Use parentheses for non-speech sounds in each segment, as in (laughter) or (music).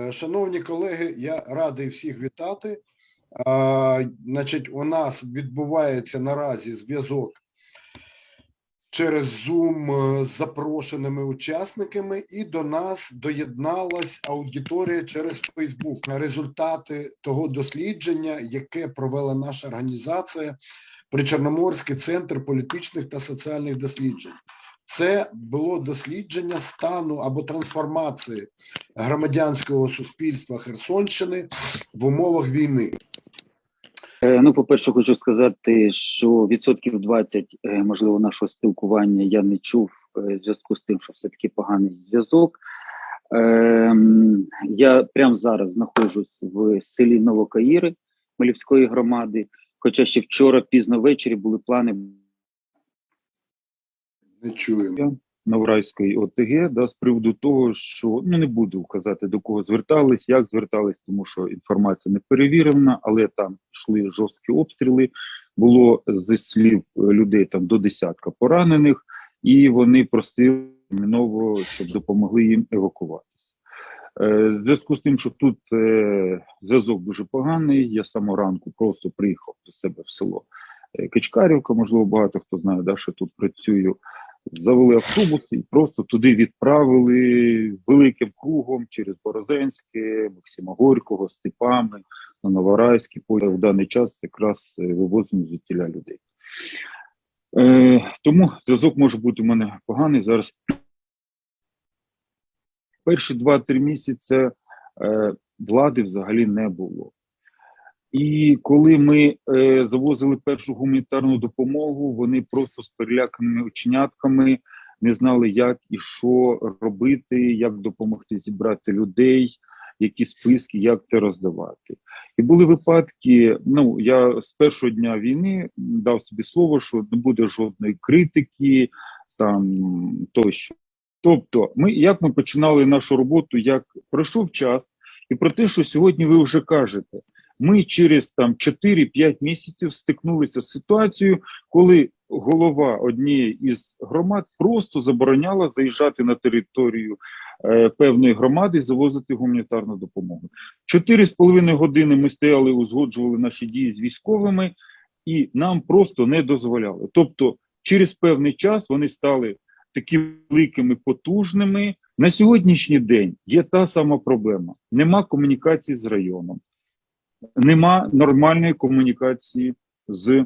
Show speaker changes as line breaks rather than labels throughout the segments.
Е, Шановні колеги, я радий всіх вітати. А, Значить, у нас відбувається наразі зв'язок через Zoom е, з запрошеними учасниками, і до нас доєдналась аудиторія через Facebook. Результати того дослідження, яке провела наша організація Причорноморський центр політичних та соціальних досліджень. Це було дослідження стану або трансформації громадянського суспільства Херсонщини в умовах війни.
Е, Ну, по-перше, хочу сказати, що відсотків 20, е, можливо, нашого спілкування я не чув е, в зв'язку з тим, що все-таки поганий зв'язок. Ем, Я прямо зараз знаходжусь в селі Новокаїри Малівської громади, хоча ще вчора пізно ввечері були плани
Не чуємо.
Новрайської ОТГ, да, з приводу того, що ну не буду казати до кого звертались, як звертались, тому що інформація не перевірена, але там йшли жорсткі обстріли. Було зі слів людей там до десятка поранених, і вони просили терміново, щоб допомогли їм евакуватися. Е, зв'язку з тим, що тут е, зв'язок дуже поганий, я з самого ранку просто приїхав до себе в село е, Кичкарівка, можливо, багато хто знає, да, що тут працюю завели автобус і просто туди відправили великим кругом через Борозенське, Максима Горького, Степами, на Новорайське. Потім в даний час якраз е, вивозимо звідтіля людей. Е, тому зв'язок може бути у мене поганий. Зараз перші 2-3 місяці е, влади взагалі не було. І коли ми е, завозили першу гуманітарну допомогу, вони просто з переляканими оченятками не знали, як і що робити, як допомогти зібрати людей, які списки, як це роздавати. І були випадки. Ну я з першого дня війни дав собі слово, що не буде жодної критики там тощо. Тобто, ми як ми починали нашу роботу, як пройшов час, і про те, що сьогодні ви вже кажете. Ми через там 4-5 місяців стикнулися з ситуацією, коли голова однієї із громад просто забороняла заїжджати на територію е, певної громади і завозити гуманітарну допомогу. Чотири з половиною години ми стояли, узгоджували наші дії з військовими, і нам просто не дозволяли. Тобто, через певний час вони стали такими великими, потужними. На сьогоднішній день є та сама проблема: нема комунікації з районом нема нормальної комунікації з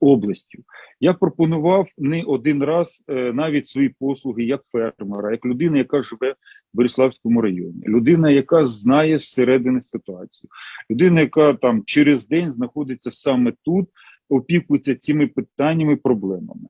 областю. Я пропонував не один раз е, навіть свої послуги як фермера, як людина, яка живе в Бориславському районі, людина, яка знає зсередини ситуацію, людина, яка там через день знаходиться саме тут, опікується цими питаннями, проблемами.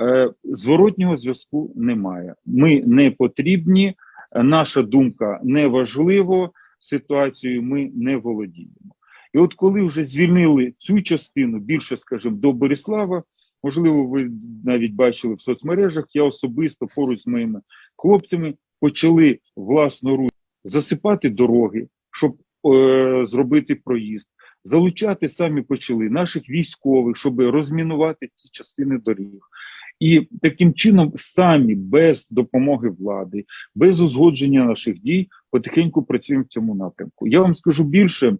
Е, зворотнього зв'язку немає. Ми не потрібні, наша думка не важливо ситуацією ми не володіємо. І от коли вже звільнили цю частину, більше, скажімо, до Борислава, можливо, ви навіть бачили в соцмережах, я особисто поруч з моїми хлопцями почали власноруч засипати дороги, щоб е, зробити проїзд, залучати самі почали наших військових, щоб розмінувати ці частини доріг. І таким чином, самі без допомоги влади, без узгодження наших дій, потихеньку працюємо в цьому напрямку. Я вам скажу більше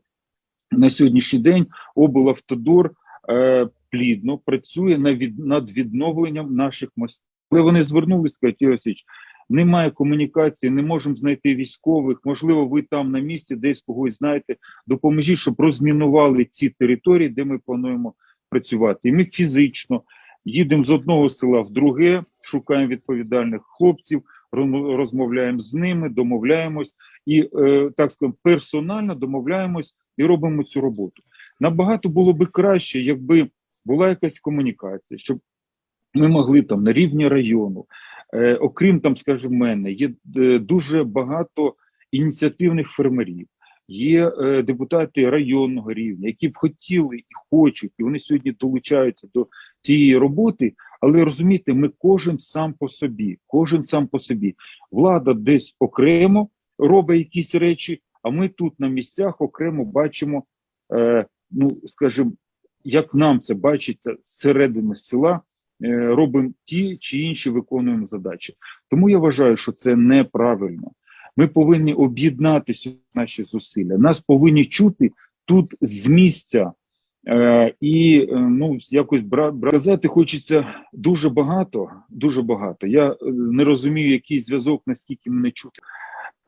на сьогоднішній день. облавтодор е, плідно працює на від, над відновленням наших мостів. Коли вони звернулися, сказати, Йосич, немає комунікації, не можемо знайти військових. Можливо, ви там на місці, десь когось знаєте. Допоможіть, щоб розмінували ці території, де ми плануємо працювати. І ми фізично їдемо з одного села в друге, шукаємо відповідальних хлопців, розмовляємо з ними, домовляємось і е, так скажемо, персонально домовляємось і робимо цю роботу. Набагато було би краще, якби була якась комунікація, щоб ми могли там на рівні району, е, окрім там, скажімо, мене, є е, дуже багато ініціативних фермерів. Є е, депутати районного рівня, які б хотіли і хочуть, і вони сьогодні долучаються до цієї роботи. Але розумієте, ми кожен сам по собі, кожен сам по собі. Влада десь окремо робить якісь речі, а ми тут на місцях окремо бачимо, е, ну скажімо, як нам це бачиться зсередини села, е, робимо ті чи інші виконуємо задачі. Тому я вважаю, що це неправильно. Ми повинні об'єднатися наші зусилля. Нас повинні чути тут з місця. Е, і е, ну якось казати хочеться дуже багато, дуже багато. Я е, не розумію, який зв'язок, наскільки мене чути.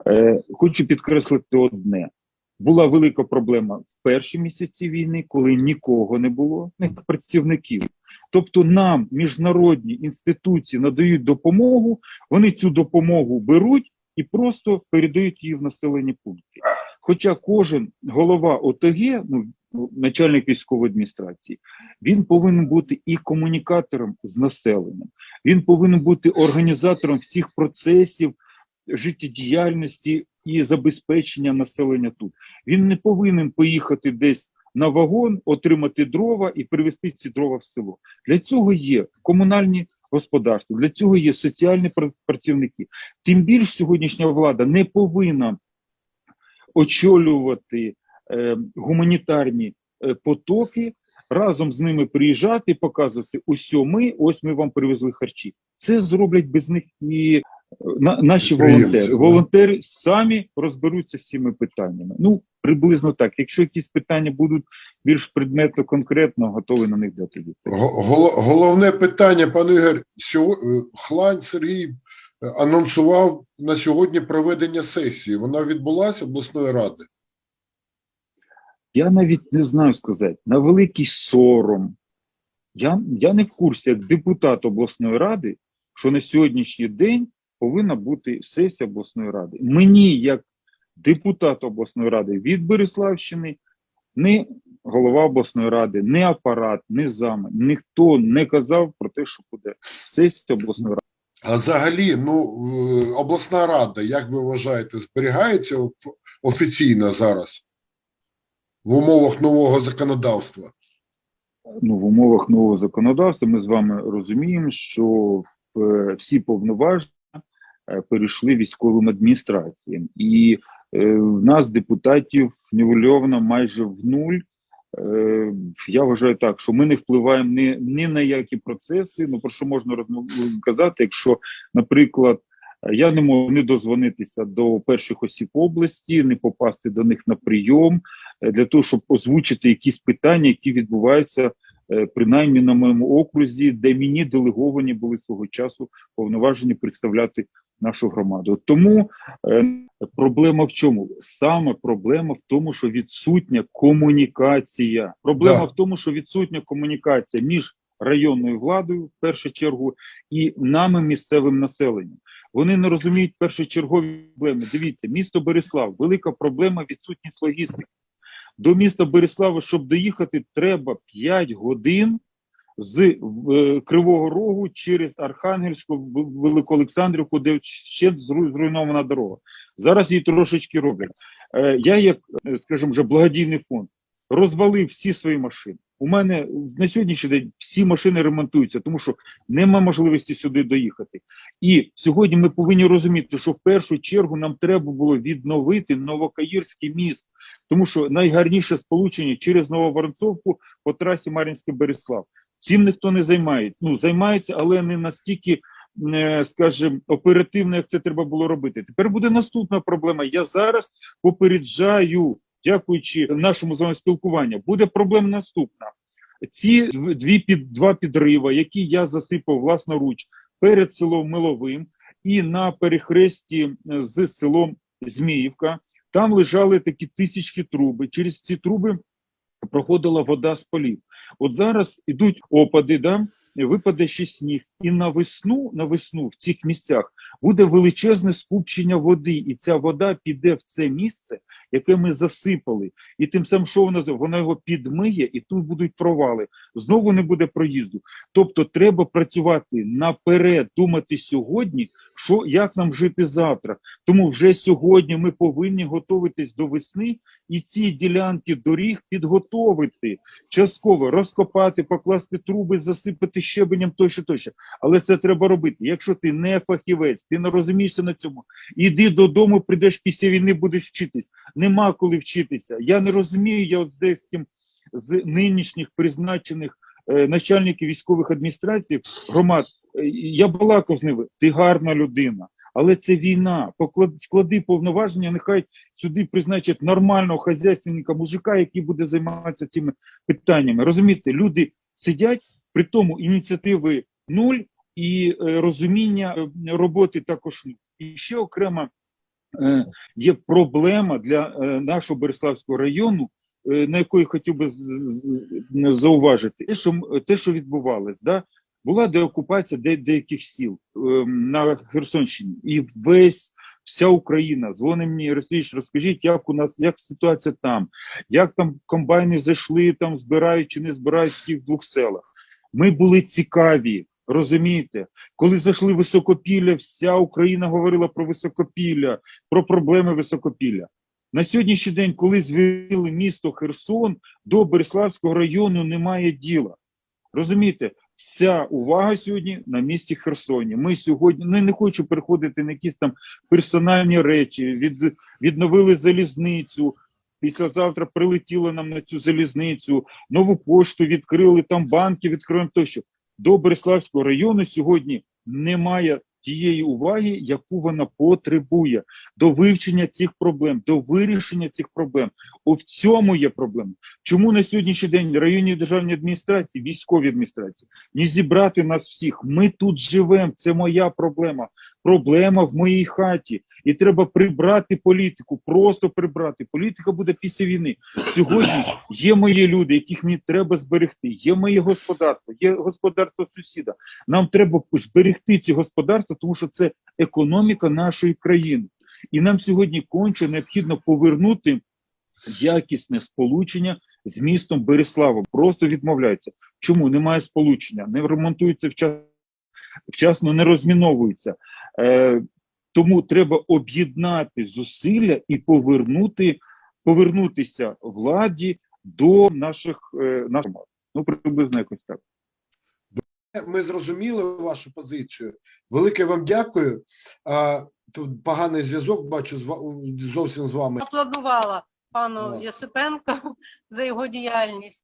Е, хочу підкреслити одне: була велика проблема в перші місяці війни, коли нікого не було, не працівників. Тобто, нам міжнародні інституції надають допомогу, вони цю допомогу беруть і просто передають її в населені пункти. Хоча кожен голова ОТГ, ну начальник військової адміністрації, він повинен бути і комунікатором з населенням, він повинен бути організатором всіх процесів життєдіяльності і забезпечення населення тут. Він не повинен поїхати десь на вагон, отримати дрова і привезти ці дрова в село. Для цього є комунальні господарства, для цього є соціальні працівники. Тим більш сьогоднішня влада не повинна очолювати е, гуманітарні е, потоки, разом з ними приїжджати, показувати ось ми, ось ми вам привезли харчі. Це зроблять без них і е, на, наші волонтери. Волонтери самі розберуться з цими питаннями. Ну приблизно так. Якщо якісь питання будуть більш предметно конкретно, готовий на них дати відповідь.
Головне питання, пане Ігор, е, Хлань Сергій е, анонсував на сьогодні проведення сесії. Вона відбулася обласної ради.
Я навіть не знаю сказати, на великий сором. Я, я не в курсі, як депутат обласної ради, що на сьогоднішній день повинна бути сесія обласної ради. Мені, як депутат обласної ради від Береславщини, ні голова обласної ради, ні апарат, ні зами, ніхто не казав про те, що буде сесія обласної ради.
А взагалі, ну, е, обласна рада, як ви вважаєте, зберігається офіційно зараз в умовах нового законодавства?
ну, в умовах нового законодавства ми з вами розуміємо, що е, всі повноваження е, перейшли військовим адміністраціям, і в нас депутатів нівельовано майже в нуль. Е, я вважаю так, що ми не впливаємо ні, ні на які процеси. Ну про що можна казати, якщо, наприклад, е, я не можу не дозвонитися до перших осіб області, не попасти до них на прийом е, для того, щоб озвучити якісь питання, які відбуваються е, принаймні на моєму окрузі, де мені делеговані були свого часу повноважені представляти нашу громаду. Тому е, проблема в чому? Саме проблема в тому, що відсутня комунікація. Проблема
Да.
в тому, що відсутня комунікація між районною владою, в першу чергу, і нами, місцевим населенням. Вони не розуміють першочергові проблеми. Дивіться, місто Береслав, велика проблема відсутність логістики. До міста Береслава, щоб доїхати, треба 5 годин з е, Кривого Рогу через Архангельську, Великоолександрівку, де ще зруйнована дорога. Зараз її трошечки роблять. Е, Я, як, е, скажімо, вже благодійний фонд, розвалив всі свої машини. У мене на сьогоднішній день всі машини ремонтуються, тому що нема можливості сюди доїхати. І сьогодні ми повинні розуміти, що в першу чергу нам треба було відновити Новокаїрський міст, тому що найгарніше сполучення через Нововоронцовку по трасі Мар'їнський Береслав. Цим ніхто не займається. Ну займається, але не настільки, скажімо, оперативно, як це треба було робити. Тепер буде наступна проблема. Я зараз попереджаю, дякуючи нашому з вами спілкуванню, буде проблема наступна. Ці дві під два підрива, які я засипав власноруч перед селом Миловим і на перехресті е, з селом Зміївка, там лежали такі тисячки труби. Через ці труби проходила вода з полів. От зараз ідуть опади, да? Випаде ще сніг, і на весну, на весну в цих місцях буде величезне скупчення води, і ця вода піде в це місце, яке ми засипали. І тим самим, що вона вона його підмиє, і тут будуть провали. Знову не буде проїзду. Тобто, треба працювати наперед, думати сьогодні, що як нам жити завтра. Тому вже сьогодні ми повинні готуватись до весни і ці ділянки доріг підготовити частково розкопати, покласти труби, засипати щебенем тощо, тощо. Але це треба робити. Якщо ти не фахівець, ти не розумієшся на цьому. Іди додому, прийдеш після війни, будеш вчитись. Нема коли вчитися. Я не розумію. Я от з деяким з нинішніх призначених е, начальників військових адміністрацій громад. Я балакав з ними. Ти гарна людина. Але це війна. Поклад- склади повноваження, нехай сюди призначать нормального хазяйственника, мужика, який буде займатися цими питаннями. Розумієте, люди сидять, при тому ініціативи нуль і е, розуміння е, роботи також нуль. І ще окрема е, є проблема для нашого Береславського району, на яку я хотів би зауважити, те, що, те, що відбувалось, да? Була деокупація де, деяких сіл е, на Херсонщині, і весь вся Україна дзвонить мені Російович, розкажіть, як у нас як ситуація там, як там комбайни зайшли, там збирають чи не збирають в тих двох селах. Ми були цікаві, розумієте? Коли зайшли високопілля, вся Україна говорила про високопілля, про проблеми високопілля. На сьогоднішній день, коли звільнили місто Херсон, до Береславського району немає діла. Розумієте, вся увага сьогодні на місті Херсоні. Ми сьогодні ну, не хочу переходити на якісь там персональні речі. Від, відновили залізницю. Післязавтра прилетіло нам на цю залізницю, нову пошту відкрили, там банки відкрили тощо. До Береславського району сьогодні немає тієї уваги, яку вона потребує до вивчення цих проблем, до вирішення цих проблем. О, в цьому є проблема. Чому на сьогоднішній день районні державні адміністрації, військові адміністрації не зібрати нас всіх? Ми тут живемо. Це моя проблема. Проблема в моїй хаті. І треба прибрати політику, просто прибрати. Політика буде після війни. Сьогодні є мої люди, яких мені треба зберегти. Є моє господарство, є господарство сусіда. Нам треба зберегти ці господарства, тому що це економіка нашої країни. І нам сьогодні конче необхідно повернути якісне сполучення з містом Береславом. Просто відмовляються. Чому немає сполучення? Не ремонтується вчасно, вчасно не розміновується. Е, тому треба об'єднати зусилля і повернути, повернутися владі до наших е, наших громад. Ну, приблизно якось так.
Ми зрозуміли вашу позицію. Велике вам дякую. А, тут поганий зв'язок, бачу, зовсім з вами.
аплодувала пану
А.
Єсипенко (laughs) за його діяльність.